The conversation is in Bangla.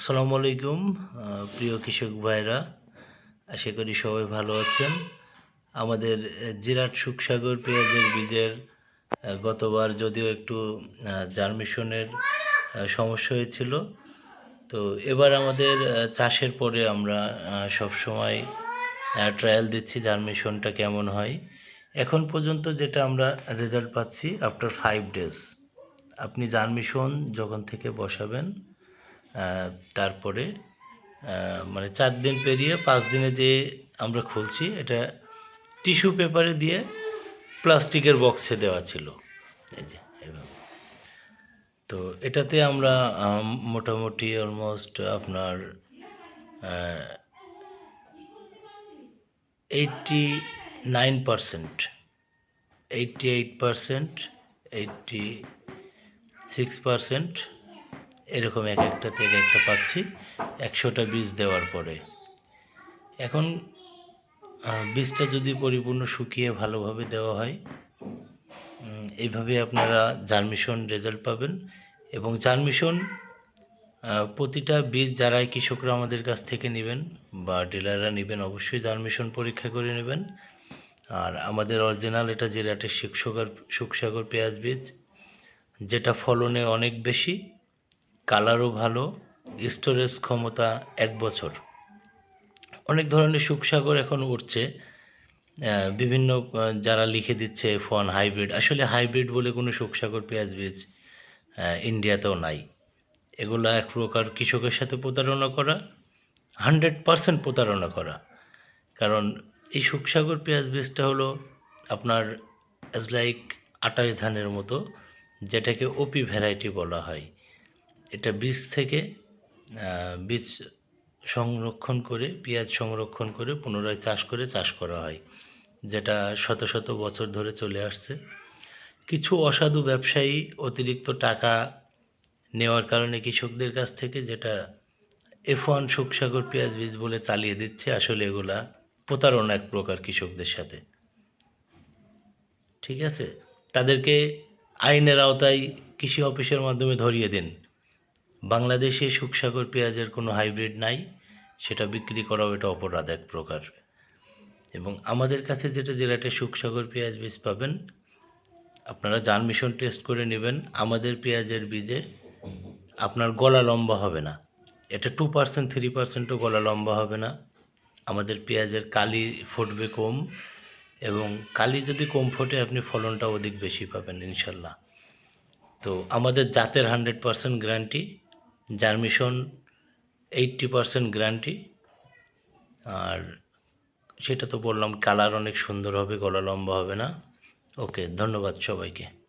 আসসালামু আলাইকুম প্রিয় কৃষক ভাইরা, আশা করি সবাই ভালো আছেন। আমাদের জিরাট সুখসাগর পেঁয়াজের বীজের গতবার যদিও একটু জার্মিশনের সমস্যা হয়েছিল। তো এবার আমাদের চাষের পরে আমরা সব সময় ট্রায়াল দিচ্ছি জার্মিশনটা কেমন হয়। এখন পর্যন্ত যেটা আমরা রেজাল্ট পাচ্ছি আফটার ফাইভ ডেজ আপনি জার্মিশন যখন থেকে বসাবেন তারপরে মানে চার দিন পেরিয়ে পাঁচ দিনে যে আমরা খুলছি, এটা টিস্যু পেপারে দিয়ে প্লাস্টিকের বক্সে দেওয়া ছিল। এই যে, এভাবে। তো এটাতে আমরা মোটামুটি অলমোস্ট আপনার eighty nine percent eighty eight percent eighty six percent এরকম এক একটাতে এক একটা পাচ্ছি, একশোটা বীজ দেওয়ার পরে। এখন বীজটা যদি পরিপূর্ণ শুকিয়ে ভালোভাবে দেওয়া হয় এইভাবে আপনারা জার্মিশন রেজাল্ট পাবেন এবং জার্মিশন প্রতিটা বীজ যারাই কৃষকরা আমাদের কাছ থেকে নেবেন বা ডিলাররা নেবেন অবশ্যই জার্মিশন পরীক্ষা করে নেবেন। আর আমাদের অরিজিনাল এটা জিরাটের সুখসাগর সুখসাগর পেঁয়াজ বীজ, যেটা ফলনে অনেক বেশি কালারও ভালো, স্টোরেজ ক্ষমতা এক বছর। অনেক ধরনের সুখসাগর এখন উঠছে। বিভিন্ন যারা লিখে দিচ্ছে ওয়ান হাইব্রিড, আসলে হাইব্রিড বলে কোনো সুখসাগর পেঁয়াজ বীজ ইন্ডিয়াতেও নাই। এগুলো এক প্রকার কৃষকের সাথে প্রতারণা করা, হান্ড্রেড পারসেন্ট প্রতারণা করা। কারণ এই সুখসাগর পেঁয়াজ বীজটা হলো আপনার অ্যাজ লাইক আটাশ ধানের মতো, যেটাকে ওপি ভ্যারাইটি বলা হয়। এটা বীজ থেকে বীজ সংরক্ষণ করে, পেঁয়াজ সংরক্ষণ করে পুনরায় চাষ করে চাষ করা হয়, যেটা শত শত বছর ধরে চলে আসছে। কিছু অসাধু ব্যবসায়ী অতিরিক্ত টাকা নেওয়ার কারণে কৃষকদের কাছ থেকে যেটা এফ ওয়ান সুখসাগর পেঁয়াজ বীজ বলে চালিয়ে দিচ্ছে, আসলে এগুলা প্রতারণা এক প্রকার কৃষকদের সাথে। ঠিক আছে? তাদেরকে আইনের আওতায় কৃষি অফিসের মাধ্যমে ধরিয়ে দিন। বাংলাদেশে সুখসাগর পেঁয়াজের কোনো হাইব্রিড নাই, সেটা বিক্রি করাও এটা অপরাধ এক প্রকার। এবং আমাদের কাছে যেটা জেলাতে সুখসাগর পেঁয়াজ বীজ পাবেন, আপনারা জানমিশন টেস্ট করে নেবেন, আমাদের পেঁয়াজের বীজে আপনার গলা লম্বা হবে না। এটা টু পার্সেন্ট থ্রি পার্সেন্টও গলা লম্বা হবে না। আমাদের পেঁয়াজের কালি ফুটবে কম এবং কালি যদি কম ফোটে, আপনি ফলনটা অধিক বেশি পাবেন ইনশাল্লাহ। তো আমাদের জাতের hundred percent guarantee germination eighty percent guarantee. আর সেটা তো বললাম, কালার অনেক সুন্দর হবে, গলা লম্বা হবে না। ওকে, ধন্যবাদ সবাইকে।